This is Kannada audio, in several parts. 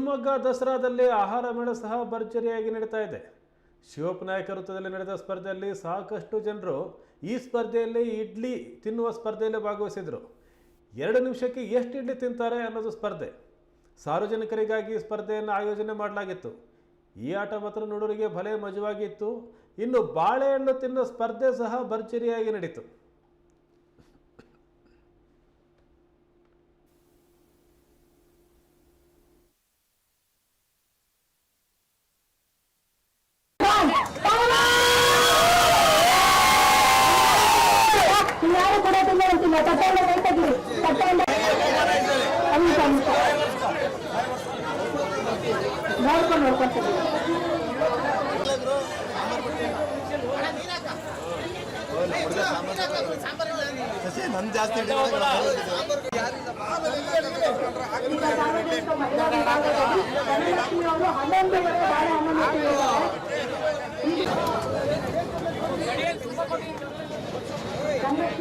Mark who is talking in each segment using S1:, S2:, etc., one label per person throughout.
S1: ಶಿವಮೊಗ್ಗ ದಸರಾದಲ್ಲಿ ಆಹಾರ ಮೇಳ ಸಹ ಭರ್ಜರಿಯಾಗಿ ನಡೀತಾ ಇದೆ. ಶಿವಪ್ಪ ನಾಯಕ ವೃತ್ತದಲ್ಲಿ ನಡೆದ ಸ್ಪರ್ಧೆಯಲ್ಲಿ ಸಾಕಷ್ಟು ಜನರು ಈ ಸ್ಪರ್ಧೆಯಲ್ಲಿ ಇಡ್ಲಿ ತಿನ್ನುವ ಸ್ಪರ್ಧೆಯಲ್ಲಿ ಭಾಗವಹಿಸಿದರು. ಎರಡು ನಿಮಿಷಕ್ಕೆ ಎಷ್ಟು ಇಡ್ಲಿ ತಿಂತಾರೆ ಅನ್ನೋದು ಸ್ಪರ್ಧೆ. ಸಾರ್ವಜನಿಕರಿಗಾಗಿ ಸ್ಪರ್ಧೆಯನ್ನು ಆಯೋಜನೆ ಮಾಡಲಾಗಿತ್ತು. ಈ ಆಟ ಮಾತ್ರ ನೋಡೋರಿಗೆ ಭಲೇ ಮಜವಾಗಿತ್ತು. ಇನ್ನು ಬಾಳೆಹಣ್ಣು ತಿನ್ನೋ ಸ್ಪರ್ಧೆ ಸಹ ಭರ್ಜರಿಯಾಗಿ ನಡೀತು.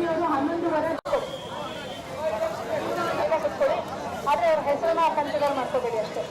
S2: ಅವರು ಹನ್ನೊಂದುವರೆ ಆದ್ರೆ ಅವ್ರ ಹೆಸರನ್ನ ಕನ್ಸಿಡರ್ ಮಾಡ್ಕೋಬೇಡಿ ಅಷ್ಟೇ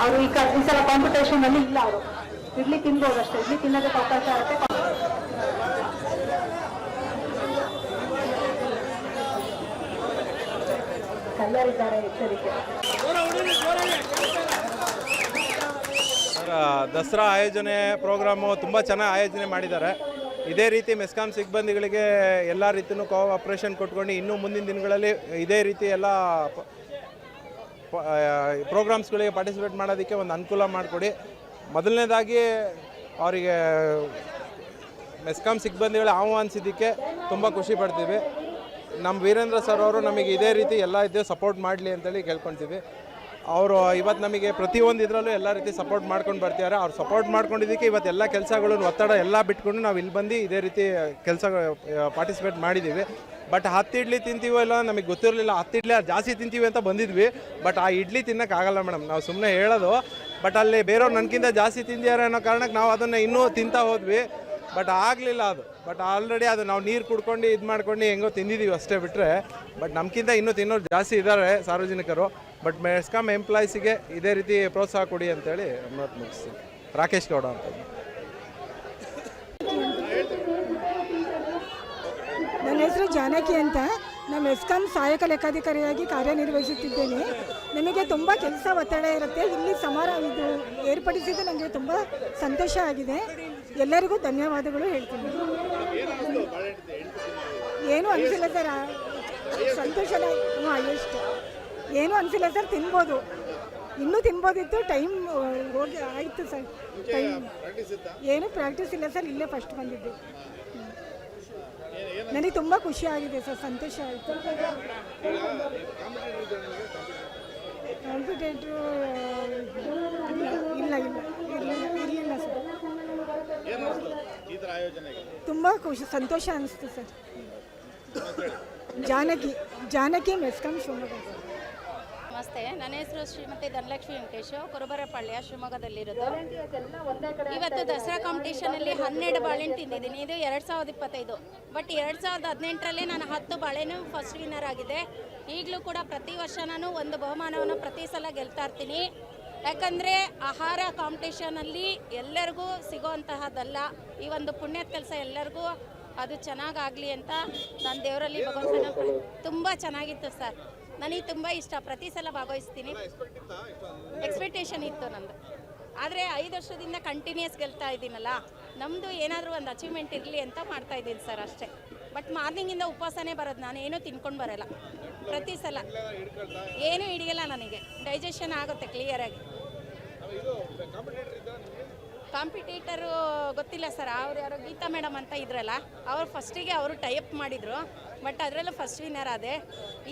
S2: ಅವರು ಈ ಕ- ಈ ಸಲ ಕಾಂಪಿಟೇಷನ್ ಅಲ್ಲಿ ಇಲ್ಲ ಅವರು ಇಡ್ಲಿ ತಿನ್ಬೋದು ಅಷ್ಟೇ ಇಡ್ಲಿ ತಿನ್ನೋದಕ್ಕೆ ಅವಕಾಶ ಆಗುತ್ತೆ ಕಲ್ಲರಿದ್ದಾರೆ ಎಚ್ಚರಿಕೆ
S3: ಅವರ ದಸರಾ ಆಯೋಜನೆ ಪ್ರೋಗ್ರಾಮು ತುಂಬ ಚೆನ್ನಾಗಿ ಆಯೋಜನೆ ಮಾಡಿದ್ದಾರೆ. ಇದೇ ರೀತಿ ಮೆಸ್ಕಾಂ ಸಿಬ್ಬಂದಿಗಳಿಗೆ ಎಲ್ಲ ರೀತಿಯೂ ಕೋಆಪ್ರೇಷನ್ ಕೊಟ್ಕೊಂಡು ಇನ್ನೂ ಮುಂದಿನ ದಿನಗಳಲ್ಲಿ ಇದೇ ರೀತಿ ಎಲ್ಲ ಪ್ರೋಗ್ರಾಮ್ಸ್ಗಳಿಗೆ ಪಾರ್ಟಿಸಿಪೇಟ್ ಮಾಡೋದಕ್ಕೆ ಒಂದು ಅನುಕೂಲ ಮಾಡಿಕೊಡಿ. ಮೊದಲನೇದಾಗಿ ಅವರಿಗೆ ಮೆಸ್ಕಾಂ ಸಿಬ್ಬಂದಿಗಳು ಆಹ್ವಾನಿಸಿದ್ದಕ್ಕೆ ತುಂಬ ಖುಷಿ ಪಡ್ತೀವಿ. ನಮ್ಮ ವೀರೇಂದ್ರ ಸರ್ ಅವರು ನಮಗೆ ಇದೇ ರೀತಿ ಎಲ್ಲ ಇದೇ ಸಪೋರ್ಟ್ ಮಾಡಲಿ ಅಂತೇಳಿ ಕೇಳ್ಕೊತೀವಿ ಅವರು ಇವತ್ತು ನಮಗೆ ಪ್ರತಿಯೊಂದು ಇದರಲ್ಲೂ ಎಲ್ಲ ರೀತಿ ಸಪೋರ್ಟ್ ಮಾಡ್ಕೊಂಡು ಬರ್ತಿದ್ದಾರೆ ಅವ್ರು ಸಪೋರ್ಟ್ ಮಾಡ್ಕೊಂಡಿದ್ದಕ್ಕೆ ಇವತ್ತು ಎಲ್ಲ ಕೆಲಸಗಳನ್ನು ಒತ್ತಡ ಎಲ್ಲ ಬಿಟ್ಕೊಂಡು ನಾವು ಇಲ್ಲಿ ಬಂದು ಇದೇ ರೀತಿ ಕೆಲಸ ಪಾರ್ಟಿಸಿಪೇಟ್ ಮಾಡಿದ್ದೀವಿ ಬಟ್ ಹತ್ತು ಇಡ್ಲಿ ತಿಂತೀವೋ ಇಲ್ಲ ನಮಗೆ ಗೊತ್ತಿರಲಿಲ್ಲ. ಹತ್ತು ಇಡ್ಲಿ ಜಾಸ್ತಿ ತಿಂತೀವಿ ಅಂತ ಬಂದಿದ್ವಿ. ಬಟ್ ಆ ಇಡ್ಲಿ ತಿನ್ನೋಕ್ಕಾಗಲ್ಲ ಮೇಡಮ್. ನಾವು ಸುಮ್ಮನೆ ಹೇಳೋದು. ಬಟ್ ಅಲ್ಲಿ ಬೇರೆಯವ್ರು ನನಗಿಂತ ಜಾಸ್ತಿ ತಿಂದಿದ್ದಾರೆ ಅನ್ನೋ ಕಾರಣಕ್ಕೆ ನಾವು ಅದನ್ನು ಇನ್ನೂ ತಿಂತಾ ಹೋದ್ವಿ. ಬಟ್ ಆಗಲಿಲ್ಲ ಅದು. ಬಟ್ ಆಲ್ರೆಡಿ ಅದು ನಾವು ನೀರು ಕುಡ್ಕೊಂಡು ಇದು ಮಾಡ್ಕೊಂಡು ಹೆಂಗೋ ತಿಂದಿದ್ದೀವಿ ಅಷ್ಟೇ ಬಿಟ್ಟರೆ ಬಟ್ ನಮ್ಗಿಂತ ಇನ್ನೂ ತಿನ್ನೋರು ಜಾಸ್ತಿ ಇದ್ದಾರೆ ಸಾರ್ವಜನಿಕರು. ಬಟ್ ಮೆಸ್ಕಾಮ್ ಎಂಪ್ಲಾಯ್ಸಿಗೆ ಇದೇ ರೀತಿ ಪ್ರೋತ್ಸಾಹ ಕೊಡಿ ಅಂತೇಳಿ ಮಾತು ಮುಗಿಸ್ತೀನಿ. ರಾಕೇಶ್ ಗೌಡ ಅಂತ.
S4: ನನ್ನ ಹೆಸರು ಜಾನಕಿ ಅಂತ. ನಮ್ಮ ಎಸ್ಕಾಂ ಸಹಾಯಕ ಲೆಕ್ಕಾಧಿಕಾರಿಯಾಗಿ ಕಾರ್ಯನಿರ್ವಹಿಸುತ್ತಿದ್ದೇನೆ. ನಮಗೆ ತುಂಬ ಕೆಲಸ ಒತ್ತಡ ಇರುತ್ತೆ. ಇಲ್ಲಿ ಸಮಾರಂಭ ಇದು ಏರ್ಪಡಿಸಿದ್ದು ನನಗೆ ತುಂಬ ಸಂತೋಷ ಆಗಿದೆ. ಎಲ್ಲರಿಗೂ ಧನ್ಯವಾದಗಳು ಹೇಳ್ತೀನಿ. ಏನು ಅನಿಸಿಲ್ಲ ಸರ್. ಸಂತೋಷದ ಹ್ಞೂ ಎಷ್ಟು? ಏನು ಅನಿಸಿಲ್ಲ ಸರ್ ತಿನ್ಬೋದು. ಇನ್ನೂ ತಿನ್ಬೋದಿತ್ತು ಟೈಮ್ ಹೋಗಿ ಆಯಿತು ಸರ್. ಟೈಮ್ ಏನು ಪ್ರಾಕ್ಟೀಸ್ ಇಲ್ಲ ಸರ್ ಇಲ್ಲೇ ಫಸ್ಟ್ ಬಂದಿದ್ದು. ನನಗೆ ತುಂಬ ಖುಷಿ ಆಗಿದೆ ಸರ್ ಸಂತೋಷ ಆಯಿತು. ಕಾಂಪಿಟೇಟ್ರು ಇಲ್ಲ ಇಲ್ಲ ಇರಲಿಲ್ಲ ಸರ್. ತುಂಬ ಖುಷಿ ಸಂತೋಷ ಅನಿಸ್ತು ಸರ್. ಜಾನಕಿ ಜಾನಕಿ ಮೆಸ್ಕಾಂ ಶಿವಮೊಗ್ಗ
S5: ನಮಸ್ತೆ. ನನ್ನ ಹೆಸರು ಶ್ರೀಮತಿ ಧನಲಕ್ಷ್ಮಿ ವೆಂಕಟೇಶು. ಕುರುಬರಪಳ್ಳಿಯ ಶಿವಮೊಗ್ಗದಲ್ಲಿರೋದು. ಇವತ್ತು ದಸರಾ ಕಾಂಪಿಟೇಷನಲ್ಲಿ ಹನ್ನೆರಡು ಬಾಳೆಹಣ್ಣು ತಿಂದಿದ್ದೀನಿ. ಇದು ಎರಡು ಸಾವಿರದ ಇಪ್ಪತ್ತೈದು. ಬಟ್ ಎರಡು ಸಾವಿರದ ಹದಿನೆಂಟರಲ್ಲಿ ನಾನು ಹತ್ತು ಬಾಳೆನು ಫಸ್ಟ್ ವಿನ್ನರ್ ಆಗಿದೆ ಈಗಲೂ ಕೂಡ ಪ್ರತಿ ವರ್ಷ ನಾನು ಒಂದು ಬಹುಮಾನವನ್ನು ಪ್ರತಿ ಸಲ ಗೆಲ್ತಾ ಇರ್ತೀನಿ. ಯಾಕಂದರೆ ಆಹಾರ ಕಾಂಪಿಟೇಷನಲ್ಲಿ ಎಲ್ಲರಿಗೂ ಸಿಗೋಂತಹದ್ದಲ್ಲ ಈ ಒಂದು ಪುಣ್ಯದ ಕೆಲಸ ಎಲ್ಲರಿಗೂ ಅದು ಚೆನ್ನಾಗಾಗಲಿ ಅಂತ ನಾನು ದೇವರಲ್ಲಿ ಭಗವಂತನ ತುಂಬ ಚೆನ್ನಾಗಿತ್ತು ಸರ್. ನನಗೆ ತುಂಬ ಇಷ್ಟ. ಪ್ರತಿ ಸಲ ಭಾಗವಹಿಸ್ತೀನಿ. ಎಕ್ಸ್ಪೆಕ್ಟೇಷನ್ ಇತ್ತು ನಂದು. ಆದರೆ ಐದು ವರ್ಷದಿಂದ ಕಂಟಿನ್ಯೂಸ್ ಗೆಲ್ತಾ ಇದ್ದೀನಲ್ಲ ನಮ್ಮದು ಏನಾದರೂ ಒಂದು ಅಚೀವ್ಮೆಂಟ್ ಇರಲಿ ಅಂತ ಮಾಡ್ತಾ ಇದ್ದೀನಿ ಸರ್ ಅಷ್ಟೇ. ಬಟ್ ಮಾರ್ನಿಂಗಿಂದ ಉಪವಾಸನೇ ಬರೋದು, ನಾನು ಏನೂ ತಿನ್ಕೊಂಡು ಬರಲ್ಲ. ಪ್ರತಿ ಸಲ. ಏನೂ ಹಿಡಿಯಲ್ಲ ನನಗೆ. ಡೈಜೆಷನ್ ಆಗುತ್ತೆ ಕ್ಲಿಯರಾಗಿ ಕಾಂಪಿಟೇಟರು ಗೊತ್ತಿಲ್ಲ ಸರ್, ಅವ್ರು ಯಾರೋ ಗೀತಾ ಮೇಡಮ್ ಅಂತ ಇದ್ರಲ್ಲ, ಅವ್ರು ಫಸ್ಟಿಗೆ ಅವರು ಟೈಪ್ ಮಾಡಿದರು, ಬಟ್ ಅದರಲ್ಲೂ ಫಸ್ಟ್ ವಿನ್ನರ್ ಆದೆ.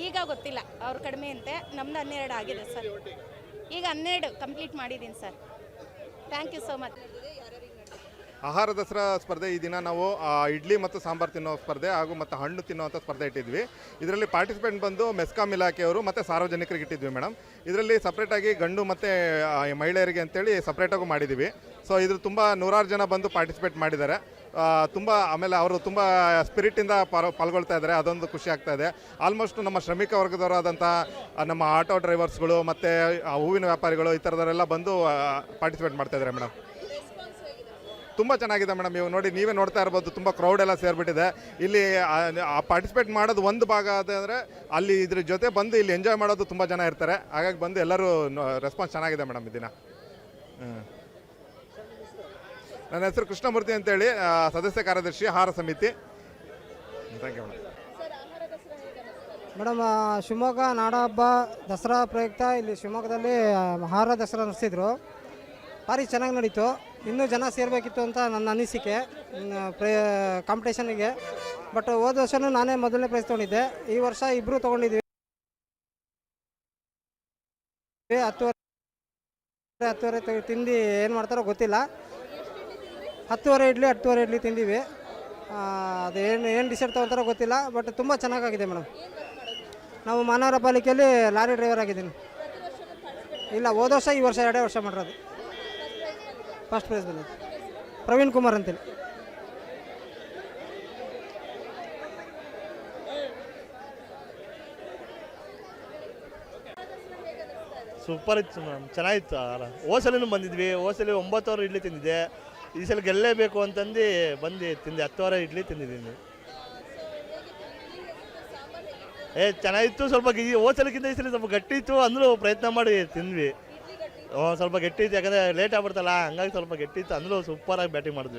S5: ಈಗ ಗೊತ್ತಿಲ್ಲ, ಅವ್ರು ಕಡಿಮೆ ಅಂತೆ. ನಮ್ದು ಹನ್ನೆರಡು ಆಗಿದೆ ಸರ್. ಈಗ ಹನ್ನೆರಡು ಕಂಪ್ಲೀಟ್ ಮಾಡಿದ್ದೀನಿ sir. Thank you so much
S6: ಆಹಾರ ದಸರಾ ಸ್ಪರ್ಧೆ ಈ ದಿನ ನಾವು ಇಡ್ಲಿ ಮತ್ತು ಸಾಂಬಾರು ತಿನ್ನೋ ಸ್ಪರ್ಧೆ ಹಾಗೂ ಮತ್ತು ಹಣ್ಣು ತಿನ್ನುವಂಥ ಸ್ಪರ್ಧೆ ಇಟ್ಟಿದ್ವಿ. ಇದರಲ್ಲಿ ಪಾರ್ಟಿಸಿಪೆಂಟ್ ಬಂದು ಮೆಸ್ಕಾಂ ಇಲಾಖೆಯವರು ಮತ್ತು ಸಾರ್ವಜನಿಕರಿಗೆ ಇಟ್ಟಿದ್ವಿ ಮೇಡಮ್. ಇದರಲ್ಲಿ ಸಪ್ರೇಟಾಗಿ ಗಂಡು ಮತ್ತು ಮಹಿಳೆಯರಿಗೆ ಅಂತೇಳಿ ಸಪ್ರೇಟಾಗೂ ಮಾಡಿದ್ದೀವಿ ಸೊ ಇದ್ರ ತುಂಬ ನೂರಾರು ಜನ ಬಂದು ಪಾರ್ಟಿಸಿಪೇಟ್ ಮಾಡಿದ್ದಾರೆ. ತುಂಬ, ಆಮೇಲೆ ಅವರು ತುಂಬ ಸ್ಪಿರಿಟಿಂದ ಪಾಲ್, ಪಾಲ್ಗೊಳ್ತಾ ಇದ್ದಾರೆ. ಅದೊಂದು ಖುಷಿ ಆಗ್ತಾ ಇದೆ. ಆಲ್ಮೋಸ್ಟ್ ನಮ್ಮ ಶ್ರಮಿಕ ವರ್ಗದವರಾದಂಥ ನಮ್ಮ ಆಟೋ ಡ್ರೈವರ್ಸ್ಗಳು ಮತ್ತು ಹೂವಿನ ವ್ಯಾಪಾರಿಗಳು ಈ ಥರದವರೆಲ್ಲ ಬಂದು ಪಾರ್ಟಿಸಿಪೇಟ್ ಮಾಡ್ತಾ ಇದ್ದಾರೆ ಮೇಡಮ್ ತುಂಬ ಚೆನ್ನಾಗಿದೆ ಮೇಡಮ್ ಇವಾಗ ನೋಡಿ, ನೀವೇ ನೋಡ್ತಾ ಇರ್ಬೋದು. ತುಂಬ ಕ್ರೌಡ್ ಎಲ್ಲ ಸೇರಿಬಿಟ್ಟಿದೆ. ಇಲ್ಲಿ ಪಾರ್ಟಿಸಿಪೇಟ್ ಮಾಡೋದು ಒಂದು ಭಾಗ ಅಂದರೆ, ಅಲ್ಲಿ ಇದ್ರ ಜೊತೆ ಬಂದು ಇಲ್ಲಿ ಎಂಜಾಯ್ ಮಾಡೋದು ತುಂಬ ಜನ ಇರ್ತಾರೆ. ಹಾಗಾಗಿ ಬಂದು ಎಲ್ಲರೂ ರೆಸ್ಪಾನ್ಸ್ ಚೆನ್ನಾಗಿದೆ ಮೇಡಮ್ ಇದನ್ನು ದಿನ. ಹ್ಮ್. ನನ್ನ ಹೆಸರು ಕೃಷ್ಣಮೂರ್ತಿ ಅಂತೇಳಿ ಸದಸ್ಯ ಕಾರ್ಯದರ್ಶಿ, ಆಹಾರ ಸಮಿತಿ. ಮೇಡಮ್
S7: ಮೇಡಮ್ ಶಿವಮೊಗ್ಗ ನಾಡಹಬ್ಬ ದಸರಾ ಪ್ರಯುಕ್ತ ಇಲ್ಲಿ ಶಿವಮೊಗ್ಗದಲ್ಲಿ ಮಹಾರ ದಸರಾ ನಡೆಸಿದ್ರು. ಭಾರಿ ಚೆನ್ನಾಗಿ ನಡೀತು. ಇನ್ನೂ ಜನ ಸೇರಬೇಕಿತ್ತು ಅಂತ ನನ್ನ ಅನಿಸಿಕೆ. ಪ್ರೇ ಕಾಂಪಿಟೇಷನಿಗೆ ಬಟ್ ಹೋದ ವರ್ಷನೂ ನಾನೇ ಮೊದಲನೇ ಪ್ರೈಸ್ ತೊಗೊಂಡಿದ್ದೆ. ಈ ವರ್ಷ ಇಬ್ಬರು ತೊಗೊಂಡಿದ್ವಿ. ಹತ್ತುವರೆ ಹತ್ತುವರೆ ತಿಂದು ಏನು ಮಾಡ್ತಾರೋ ಗೊತ್ತಿಲ್ಲ. ಹತ್ತುವರೆ ಇಡ್ಲಿ ಹತ್ತುವರೆ ಇಡ್ಲಿ ತಿಂದೀವಿ. ಅದು ಏನು ಏನು ಡಿಸೈಡ್ ತೊಗೊಳ್ತಾರೋ ಗೊತ್ತಿಲ್ಲ ಬಟ್ ತುಂಬ ಚೆನ್ನಾಗಾಗಿದೆ ಮೇಡಮ್ ನಾವು ಮಾನವರ ಪಾಲಿಕೆಯಲ್ಲಿ ಲಾರಿ ಡ್ರೈವರ್ ಆಗಿದ್ದೀನಿ. ಇಲ್ಲ, ಹೋದ ವರ್ಷ, ಈ ವರ್ಷ ಎರಡೇ ವರ್ಷ ಮಾಡಿರೋದು. ಫಸ್ಟ್ ಪ್ರೈಸ್ ಬಂದಿದೆ ಪ್ರವೀಣ್ ಕುಮಾರ್ ಅಂತೇಳಿ.
S8: ಸೂಪರ್ ಇತ್ತು ಮೇಡಮ್ ಚೆನ್ನಾಗಿತ್ತು ಹೋಸಲಿನೂ ಬಂದಿದ್ವಿ. ಹೋಸಲಿ ಒಂಬತ್ತುವರೆ ಇಡ್ಲಿ ತಿಂದಿದ್ದೆ. ಈ ಸಲ ಗೆಲ್ಲಲೇಬೇಕು ಅಂತಂದು ಬಂದು ತಿಂದೆ ವಾರ ಇಡ್ಲಿ ತಿಂದಿದ್ದೀನಿ. ಏ, ಚೆನ್ನಾಗಿತ್ತು, ಸ್ವಲ್ಪ ಗಿ ಸಲಕ್ಕಿಂತ ಈ ಸಲ ಸ್ವಲ್ಪ ಗಟ್ಟಿ ಇತ್ತು ಅಂದರೂ ಪ್ರಯತ್ನ ಮಾಡಿ ತಿಂದ್ವಿ. ಸ್ವಲ್ಪ ಗಟ್ಟಿ ಇತ್ತು ಯಾಕಂದರೆ ಲೇಟ್ ಆಗ್ಬಿಡ್ತಲ್ಲ, ಹಂಗಾಗಿ ಸ್ವಲ್ಪ ಗಟ್ಟಿ ಇತ್ತು ಅಂದರೂ ಸೂಪರಾಗಿ ಬ್ಯಾಟಿಂಗ್ ಮಾಡಿದ್ವಿ.